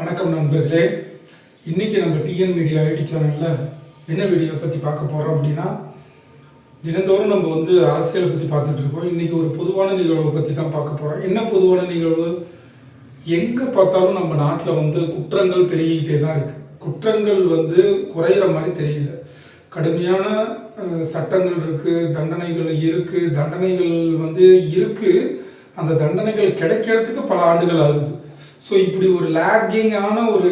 வணக்கம் நண்பர்களே. இன்னைக்கு நம்ம டிஎன் மீடியா ஐடி சேனலில் என்ன வீடியோ பற்றி பார்க்க போகிறோம் அப்படின்னா தினந்தோறும் நம்ம வந்து அரசியலை பற்றி பார்த்துட்டு இருக்கோம். இன்றைக்கி ஒரு பொதுவான நிகழ்வை பற்றி தான் பார்க்க போகிறோம் என்ன பொதுவான நிகழ்வு? எங்கே பார்த்தாலும் நம்ம நாட்டில் வந்து குற்றங்கள் பெருகிக்கிட்டே தான் இருக்குது குற்றங்கள் வந்து குறையிற மாதிரி தெரியல. கடுமையான சட்டங்கள் இருக்குது தண்டனைகள் இருக்குது தண்டனைகள் வந்து இருக்குது அந்த தண்டனைகள் கிடைக்கிறதுக்கு பல ஆண்டுகள் ஆகுது. ஸோ இப்படி ஒரு லேக்கிங்கான ஒரு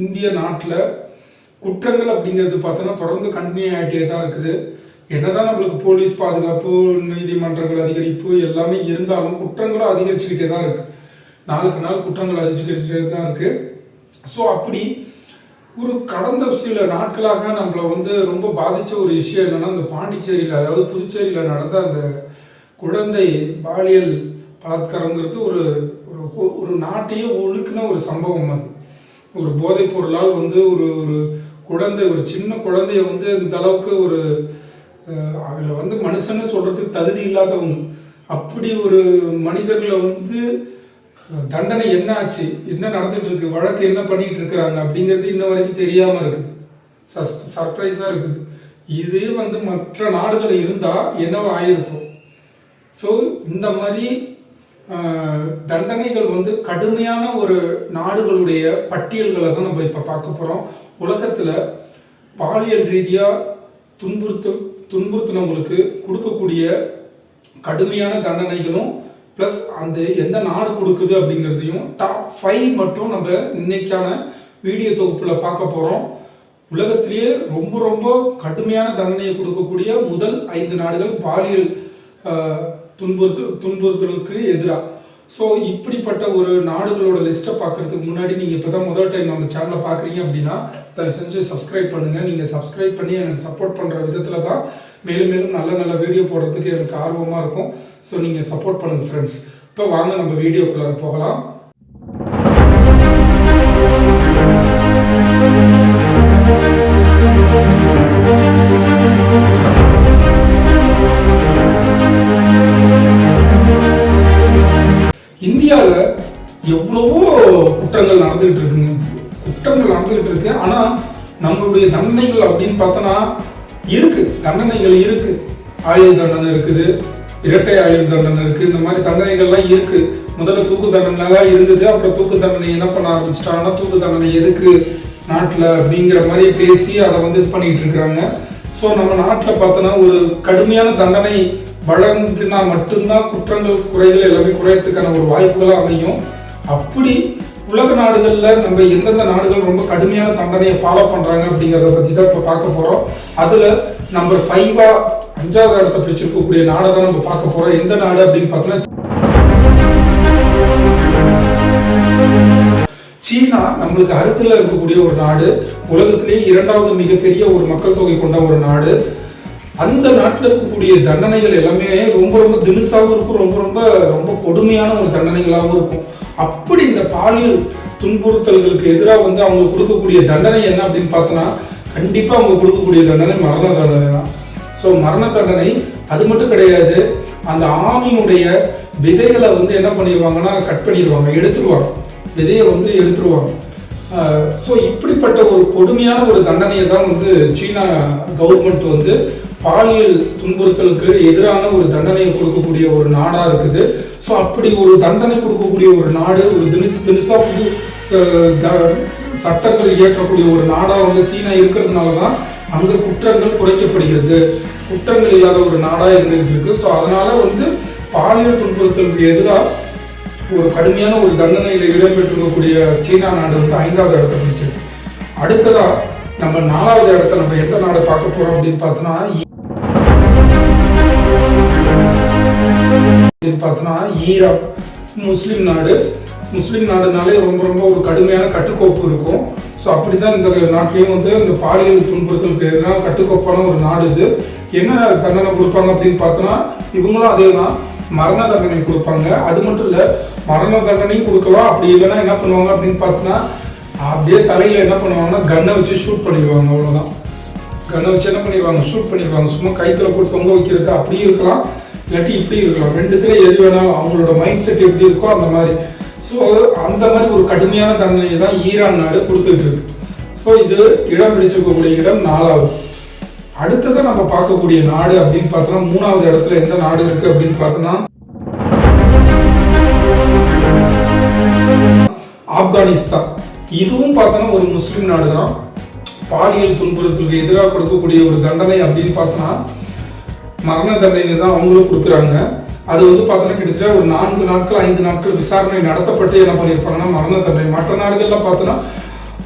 இந்திய நாட்டில் குற்றங்கள் அப்படிங்கிறது பார்த்தோன்னா தொடர்ந்து கண்டினியூ ஆகிட்டே தான் இருக்குது. என்னதான் நம்மளுக்கு போலீஸ் பாதுகாப்பு நீதிமன்றங்கள் அதிகரிப்பு எல்லாமே இருந்தாலும் குற்றங்களும் அதிகரிச்சுக்கிட்டே தான் இருக்கு. நாளுக்கு நாள் குற்றங்கள் அதிகரிச்சுக்கிட்டே தான் இருக்கு. ஸோ அப்படி ஒரு கடந்த சில நாட்களாக நம்மளை வந்து ரொம்ப பாதித்த ஒரு விஷயம் என்னன்னா இந்த பாண்டிச்சேரியில் அதாவது புதுச்சேரியில் நடந்த அந்த குழந்தை பாலியல் பலாத்காரங்கிறது ஒரு ஒரு நாட்டையே ஒழுக்குன ஒரு சம்பவம் அது. ஒரு போதைப் பொருளால் வந்து ஒரு ஒரு குழந்தை ஒரு சின்ன குழந்தைய வந்து இந்த அளவுக்கு ஒரு அதில் அவங்கள வந்து மனுஷன்னு சொல்கிறதுக்கு தகுதி இல்லாதவங்க. அப்படி ஒரு மனிதர்களை வந்து தண்டனை என்ன ஆச்சு? என்ன நடந்துட்டு இருக்கு வழக்கு என்ன பண்ணிட்டு இருக்கிறாங்க? அப்படிங்கிறது இன்ன வரைக்கும் தெரியாம இருக்குது. சஸ் சர்ப்ரைஸாக இருக்குது. இதே வந்து மற்ற நாடுகள் இருந்தால் என்னவோ ஆயிருக்கும்? ஸோ இந்த மாதிரி தண்டனைகள் வந்து கடுமையான ஒரு நாடுகளுடைய பட்டியல்களை தான் நம்ம இப்போ பார்க்க போகிறோம் உலகத்தில் பாலியல் ரீதியாக துன்புறுத்து துன்புறுத்தினவங்களுக்கு கொடுக்கக்கூடிய கடுமையான தண்டனைகளும் ப்ளஸ் அந்த எந்த நாடு கொடுக்குது அப்படிங்கிறதையும் டாப் ஃபைவ் மட்டும் நம்ம இன்னைக்கான வீடியோ தொகுப்பில் பார்க்க போகிறோம் உலகத்திலேயே ரொம்ப ரொம்ப கடுமையான தண்டனையை கொடுக்கக்கூடிய முதல் ஐந்து நாடுகள் பாலியல் துன்புறுத்து துன்புறுத்தலுக்கு எதிராக ஸோ இப்படிப்பட்ட ஒரு நாடுகளோட லிஸ்ட்டை பார்க்கறதுக்கு முன்னாடி நீங்கள் இப்போ தான் முதல் டைம் நம்ம சேனலை பார்க்குறீங்க அப்படின்னா தயவு செஞ்சு சப்ஸ்கிரைப் பண்ணுங்கள் நீங்கள் சப்ஸ்கிரைப் பண்ணி எனக்கு சப்போர்ட் பண்ணுற விதத்தில் தான் மேலும் மேலும் நல்ல நல்ல வீடியோ போடுறதுக்கு எனக்கு ஆர்வமாக இருக்கும். ஸோ நீங்கள் சப்போர்ட் பண்ணுங்கள் ஃப்ரெண்ட்ஸ் இப்போ வாங்க நம்ம வீடியோக்குள்ளே போகலாம். இந்தியாவில் எவ்வளவோ குற்றங்கள் நடந்துகிட்டு இருக்குங்க குற்றங்கள் நடந்துகிட்டு இருக்கு ஆனால் நம்மளுடைய தண்டனைகள் அப்படின்னு பார்த்தோன்னா இருக்கு. தண்டனைகள் இருக்கு. ஆயுள் தண்டனை இருக்குது. இரட்டை ஆயுள் தண்டனை இருக்கு. இந்த மாதிரி தண்டனைகள்லாம் இருக்கு. முதல்ல தூக்கு தண்டனைலாம் இருந்தது. அப்புறம் தூக்கு தண்டனை என்ன பண்ண ஆரம்பிச்சிட்டாங்கன்னா தூக்கு தண்டனை எதுக்கு நாட்டில் அப்படிங்கிற மாதிரி பேசி அதை வந்து இது பண்ணிட்டு இருக்கிறாங்க. ஸோ நம்ம நாட்டில் பார்த்தோன்னா ஒரு கடுமையான தண்டனை வழங்கினா மட்டும்தான் குற்றங்கள் குறைகள் எல்லாமே குறையறதுக்கான ஒரு வாய்ப்புகளாக அமையும். அப்படி உலக நாடுகளில் நம்ம எந்தெந்த நாடுகள் ரொம்ப கடுமையான தண்டனையை ஃபாலோ பண்ணுறாங்க அப்படிங்கிறத பற்றி தான் இப்போ பார்க்க போகிறோம் அதில் நம்பர் ஃபைவா அஞ்சாவது இடத்தை பிடிச்சிருக்கக்கூடிய நாடை தான் நம்ம பார்க்க போகிறோம் எந்த நாடு அப்படின்னு பார்த்தோன்னா சீனா நம்மளுக்கு அருகில் இருக்கக்கூடிய ஒரு நாடு. உலகத்திலேயே இரண்டாவது மிகப்பெரிய ஒரு மக்கள் தொகை கொண்ட ஒரு நாடு. அந்த நாட்டில் இருக்கக்கூடிய தண்டனைகள் எல்லாமே ரொம்ப ரொம்ப தினுசாகவும் இருக்கும் ரொம்ப ரொம்ப ரொம்ப கொடுமையான ஒரு தண்டனைகளாகவும் இருக்கும். அப்படி இந்த பாலியல் துன்புறுத்தல்களுக்கு எதிராக வந்து அவங்க கொடுக்கக்கூடிய தண்டனை என்ன அப்படின்னு பார்த்தோன்னா கண்டிப்பாக அவங்க கொடுக்கக்கூடிய தண்டனை மரண தண்டனை தான். ஸோ மரண தண்டனை அது மட்டும் கிடையாது. அந்த ஆணினுடைய விதைகளை வந்து என்ன பண்ணிடுவாங்கன்னா கட் பண்ணிடுவாங்க எடுத்துருவாங்க. விதையை வந்து எடுத்துருவாங்க. ஸோ இப்படிப்பட்ட ஒரு கொடுமையான ஒரு தண்டனையை தான் வந்து சீனா கவர்மெண்ட் வந்து பாலியல் துன்புறுத்தலுக்கு எதிரான ஒரு தண்டனையை கொடுக்கக்கூடிய ஒரு நாடாக இருக்குது. ஸோ அப்படி ஒரு தண்டனை கொடுக்கக்கூடிய ஒரு நாடு ஒரு தினிசு தினிசா புது த- சட்டங்கள் இயற்றக்கூடிய ஒரு நாடாக வந்து சீனா இருக்கிறதுனால தான் அங்கே குற்றங்கள் குறைக்கப்படுகிறது. குற்றங்கள் இல்லாத ஒரு நாடாக இருந்துகிட்டு இருக்கு ஸோ அதனால வந்து பாலியல் துன்புறுத்தலுக்கு எதிராக ஒரு கடுமையான ஒரு தண்டனையில் இடம்பெற்றிருக்கக்கூடிய சீனா நாடு வந்து ஐந்தாவது இடத்த பிடிச்சிருக்கு. அடுத்ததா நம்ம நாலாவது இடத்த நம்ம எந்த நாடை பார்க்க போறோம் அப்படின்னு பார்த்தோன்னா அப்படின்னு பார்த்தோன்னா ஈராக் முஸ்லீம் நாடு. முஸ்லீம் நாடுனாலே ரொம்ப ரொம்ப ஒரு கடுமையான கட்டுக்கோப்பு இருக்கும். ஸோ அப்படி தான் இந்த நாட்டிலையும் வந்து இந்த பாலியல் துன்புறுத்தலுக்கு எதிராக கட்டுக்கோப்பான ஒரு நாடு இது. என்ன தண்டனை கொடுப்பாங்க அப்படின்னு பார்த்தோன்னா இவங்களும் அதே தான் மரண தண்டனை கொடுப்பாங்க. அது மட்டும் இல்லை மரண தண்டனையும் கொடுக்கலாம். அப்படி இல்லைன்னா என்ன பண்ணுவாங்க அப்படின்னு பார்த்தோன்னா அப்படியே தலையில் என்ன பண்ணுவாங்கன்னா கன்னை வச்சு ஷூட் பண்ணிடுவாங்க அவ்வளோதான் கன்னை வச்சு என்ன பண்ணிடுவாங்க? ஷூட் பண்ணிடுவாங்க. சும்மா கைத்தில் போட்டு தொங்க வைக்கிறது அப்படியும் இருக்கலாம். இல்லாட்டி இப்படி இருக்கலாம் ரெண்டுத்துல எது வேணாலும் அவங்களோட மைண்ட் செட் எப்படி இருக்கோ அந்த மாதிரி. ஸோ அந்த மாதிரி ஒரு கடுமையான தண்டனையை தான் ஈரான் நாடு கொடுத்துட்டு இருக்கு. ஸோ இது இடம் பிடிச்சிருக்கக்கூடிய இடம் நாலாவது. அடுத்ததை நம்ம பார்க்கக்கூடிய நாடு அப்படின்னு பார்த்தோம்னா மூணாவது இடத்துல எந்த நாடு இருக்கு அப்படின்னு பார்த்தோம்னா ஆப்கானிஸ்தான். இதுவும் பார்த்தோன்னா ஒரு முஸ்லீம் நாடு தான் பாலியல் துன்புறுத்தலுக்கு எதிராக கொடுக்கக்கூடிய ஒரு தண்டனை அப்படின்னு பார்த்தோன்னா மரண தண்டனை தான் அவங்களும் கொடுக்குறாங்க. அது வந்து பார்த்தோன்னா கிட்டத்தட்ட ஒரு நான்கு நாட்கள் ஐந்து நாட்கள் விசாரணை நடத்தப்பட்டு என்ன பண்ணியிருப்பாங்கன்னா மரண தண்டனை. மற்ற நாடுகள்லாம் பார்த்தோன்னா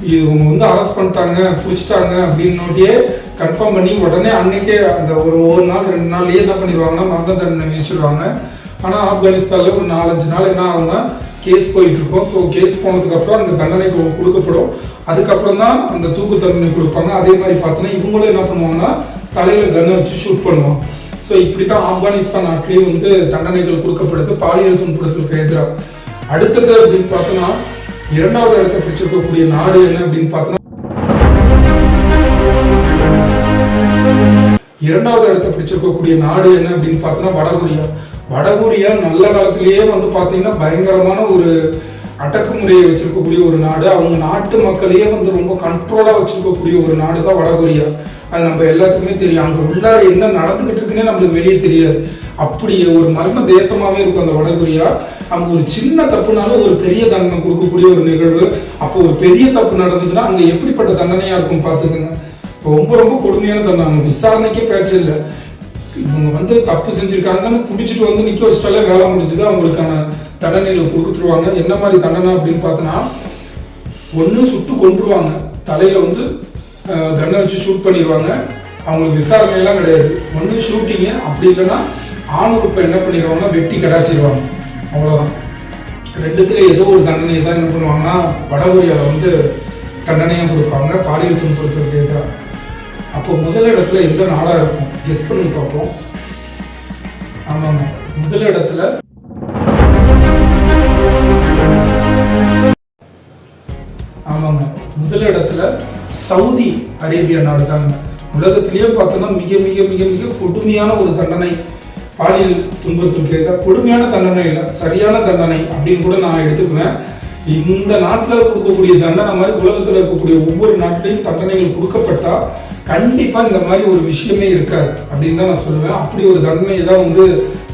இவங்க வந்து அரெஸ்ட் பண்ணிட்டாங்க பிடிச்சிட்டாங்க அப்படின்னோட்டியே கன்ஃபார்ம் பண்ணி உடனே அன்னைக்கே அந்த ஒரு ஒரு நாள் ரெண்டு நாள்லேயே என்ன பண்ணிடுவாங்கன்னா மரண தண்டனை விதிச்சிடுவாங்க. ஆனால் ஆப்கானிஸ்தானில் ஒரு நாலஞ்சு நாள் என்ன ஆகும்னா கேஸ் போயிட்டுருக்கோம். ஸோ கேஸ் போனதுக்கப்புறம் அந்த தண்டனை கொ- கொடுக்கப்படும். அதுக்கப்புறம் தான் அந்த தூக்கு தண்டனை கொடுப்பாங்க. அதே மாதிரி பார்த்தோன்னா இவங்களும் என்ன பண்ணுவாங்கன்னா தலையில் கன்னை வச்சு ஷூட் பண்ணுவாங்க. ஸோ இப்படி தான் ஆப்கானிஸ்தான் நாட்டிலேயே வந்து தண்டனைகள் கொடுக்கப்படுது பாலியல் துன்புறுத்தலுக்கு எதிராக. அடுத்தது அப்படின்னு பார்த்தோன்னா இரண்டாவது இடத்தை பிடிச்சிருக்கக்கூடிய நாடு என்ன அப்படின்னு பார்த்தோன்னா இரண்டாவது இடத்தை பிடிச்சிருக்கக்கூடிய நாடு என்ன அப்படின்னு பார்த்தோன்னா வடகொரியா. வடகொரியா நல்ல காலத்திலேயே வந்து பார்த்தீங்கன்னா பயங்கரமான ஒரு அடக்குமுறையை வச்சிருக்கக்கூடிய ஒரு நாடு அவங்க நாட்டு மக்களையே வந்து ரொம்ப கண்ட்ரோலாக வச்சிருக்கக்கூடிய ஒரு நாடு தான் வடகொரியா அது நம்ம எல்லாத்துக்குமே தெரியும். அங்கே உள்ளார என்ன நடந்துகிட்டு இருக்குன்னே நம்மளுக்கு வெளியே தெரியாது. அப்படி ஒரு மர்ம தேசமாகவே இருக்கும் அந்த வடகொரியா அங்கே ஒரு சின்ன தப்புனாலும் ஒரு பெரிய தண்டனை கொடுக்கக்கூடிய ஒரு நிகழ்வு. அப்போ ஒரு பெரிய தப்பு நடந்ததுன்னா அங்கே எப்படிப்பட்ட தண்டனையாக இருக்கும் பார்த்துக்கோங்க. ரொம்ப ரொம்ப கொடுமையான தண்டனை. அவங்க விசாரணைக்கே பேச்சு இல்லை. இவங்க வந்து தப்பு செஞ்சுருக்காங்கன்னு பிடிச்சிட்டு வந்து நிற்க வச்சிட்டாலே வேலை முடிஞ்சது அவங்களுக்கான தண்டனையில் கொடுத்துருவாங்க. என்ன மாதிரி தண்டனை அப்படின்னு பார்த்தோன்னா ஒன்று சுட்டு கொண்டுருவாங்க தலையில் வந்து தண்டனை வச்சு ஷூட் பண்ணிடுவாங்க அவங்களுக்கு விசாரணையெல்லாம் கிடையாது. ஒன்று ஷூட்டிங்கு அப்படி இல்லைன்னா ஆணூர் இப்போ என்ன பண்ணிடுவாங்கன்னா வெட்டி கடாசிடுவாங்க. அவ்வளோதான் ரெண்டுத்துல ஏதோ ஒரு தண்டனை தான் என்ன பண்ணுவாங்கன்னா வடகொரியாவில் வந்து தண்டனையும் கொடுப்பாங்க. பாலியல் துன்புறுத்தலுக்கு எதிராக அப்போ முதல் இடத்துல எந்த நாடாக இருக்கும்? கெஸ் பண்ணி பார்ப்போம். ஆமாங்க. முதல் இடத்துல இடத்துல சவுதி அரேபியா நாடு தாங்க உலகத்திலேயே பார்த்தோன்னா மிக மிக மிக மிக கொடுமையான ஒரு தண்டனை. பாலியல் துன்பத்திற்கு எதிராக கொடுமையான தண்டனை இல்லை சரியான தண்டனை அப்படின்னு கூட நான் எடுத்துக்குவேன். இந்த நாட்டில் கொடுக்கக்கூடிய தண்டனை மாதிரி உலகத்தில் இருக்கக்கூடிய ஒவ்வொரு நாட்டிலையும் தண்டனைகள் கொடுக்கப்பட்டா கண்டிப்பாக இந்த மாதிரி ஒரு விஷயமே இருக்காது அப்படின்னு தான் நான் சொல்லுவேன். அப்படி ஒரு தண்டனை தான் வந்து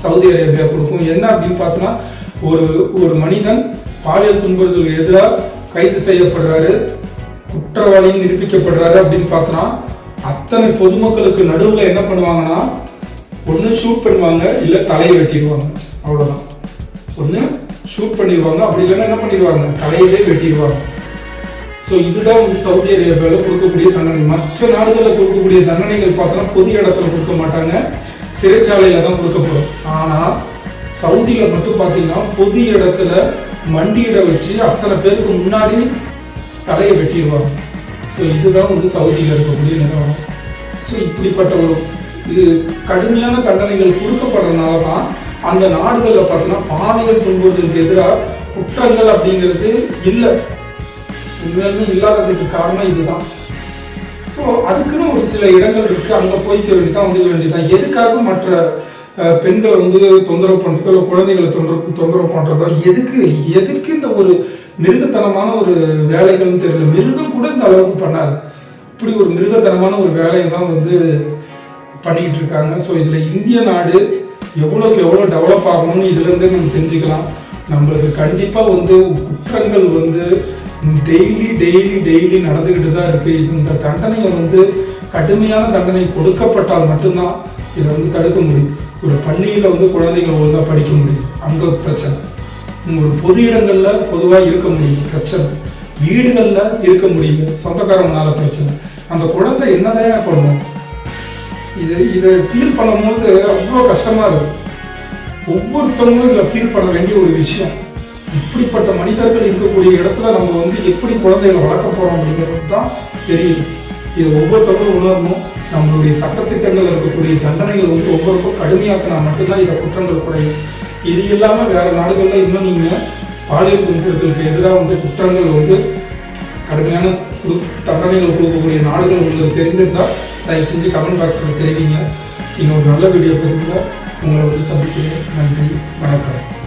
சவுதி அரேபியா கொடுக்கும். என்ன அப்படின்னு பார்த்தோன்னா ஒரு ஒரு மனிதன் பாலியல் துன்புறுத்தலுக்கு எதிராக கைது செய்யப்படுறாரு. குற்றவாளின்னு நிரூபிக்கப்படுறாரு அப்படின்னு பார்த்தோன்னா அத்தனை பொதுமக்களுக்கு நடுவில் என்ன பண்ணுவாங்கன்னா ஒன்று ஷூட் பண்ணுவாங்க இல்லை தலையை வெட்டிடுவாங்க. அவ்வளோதான் ஒன்று ஷூட் பண்ணிடுவாங்க அப்படி இல்லைன்னா என்ன பண்ணிடுவாங்க? தலையிலே வெட்டிடுவாங்க. ஸோ இதுதான் வந்து சவுதி அரேபியாவில் கொடுக்கக்கூடிய தண்டனை. மற்ற நாடுகளில் கொடுக்கக்கூடிய தண்டனைகள் பார்த்தோன்னா பொது இடத்துல கொடுக்க மாட்டாங்க. சிறைச்சாலையில் தான் கொடுக்கப்படும். ஆனால் சவுதியில் மட்டும் பார்த்தீங்கன்னா பொது இடத்துல மண்டியிட வச்சு அத்தனை பேருக்கு முன்னாடி தலையை வெட்டிடுவாங்க. ஸோ இதுதான் வந்து சவுதியில் இருக்கக்கூடிய நிலவரம். ஸோ இப்படிப்பட்ட ஒரு இது கடுமையான தண்டனைகள் கொடுக்கப்படுறதுனால தான் அந்த நாடுகளில் பார்த்தீங்கன்னா பாலியல் துன்புறுத்தலுக்கு எதிராக குற்றங்கள் அப்படிங்கிறது இல்லை. உண்மையிலுமே இல்லாததுக்கு காரணம் இதுதான். ஸோ அதுக்குன்னு ஒரு சில இடங்கள் இருக்குது அங்கே போய்க்க வேண்டியதான் வந்து வேண்டியதான் எதுக்காக மற்ற பெண்களை வந்து தொந்தரவு பண்ணுறதோ இல்லை குழந்தைகளை தொந்தரவு தொந்தரவு பண்ணுறதோ எதுக்கு எதுக்கு இந்த ஒரு மிருகத்தனமான ஒரு வேலைகள்னு தெரியல. மிருகம் கூட இந்த அளவுக்கு பண்ணாது. இப்படி ஒரு மிருகத்தனமான ஒரு வேலையை தான் வந்து பண்ணிக்கிட்டு இருக்காங்க. ஸோ இதில் இந்திய நாடு எவ்வளோக்கு எவ்வளோ டெவலப் ஆகணும்னு இதுலேருந்தே நம்ம தெரிஞ்சுக்கலாம். நம்மளுக்கு கண்டிப்பாக வந்து குற்றங்கள் வந்து டெய்லி டெய்லி டெய்லி நடந்துக்கிட்டு தான் இருக்குது இது இந்த தண்டனையை வந்து கடுமையான தண்டனை கொடுக்கப்பட்டால் மட்டும்தான் இதை வந்து தடுக்க முடியும். ஒரு பள்ளியில் வந்து குழந்தைகள் ஒழுங்காக படிக்க முடியும். அங்கே பிரச்சனை. ஒரு பொது இடங்களில் பொதுவாக இருக்க முடியும். பிரச்சனை. வீடுகளில் இருக்க முடியல சொந்தக்காரங்களால பிரச்சனை. அந்த குழந்தை என்னதான் பண்ணும்? இது இதை ஃபீல் பண்ணும்போது அவ்வளோ கஷ்டமாக இருக்கு. ஒவ்வொருத்தவங்களும் இதில் ஃபீல் பண்ண வேண்டிய ஒரு விஷயம். இப்படிப்பட்ட மனிதர்கள் இருக்கக்கூடிய இடத்துல நம்ம வந்து எப்படி குழந்தைகளை வளர்க்க போகிறோம் அப்படிங்கிறது தான் தெரியுது. இது ஒவ்வொருத்தவங்களும் உணரணும். நம்மளுடைய சட்டத்திட்டங்கள் இருக்கக்கூடிய தண்டனைகள் வந்து ஒவ்வொருக்கும் கடுமையாக்கினா மட்டும்தான் இதை குற்றங்கள் குறையும். இது இல்லாமல் வேறு நாடுகளில் இன்னும் நீங்கள் பாலியல் துன்புறுத்தலுக்கு எதிராக வந்து குற்றங்கள் வந்து கடுமையான குடு- தண்டனைகள் கொடுக்கக்கூடிய நாடுகள் உங்களுக்கு தெரிந்திருந்தால் தயவு செஞ்சு கமெண்ட் பாக்ஸில் தெரிவிங்க. இன்னொரு நல்ல வீடியோ பதிவில் உங்களை வந்து சந்திக்கிறேன். நன்றி. வணக்கம்.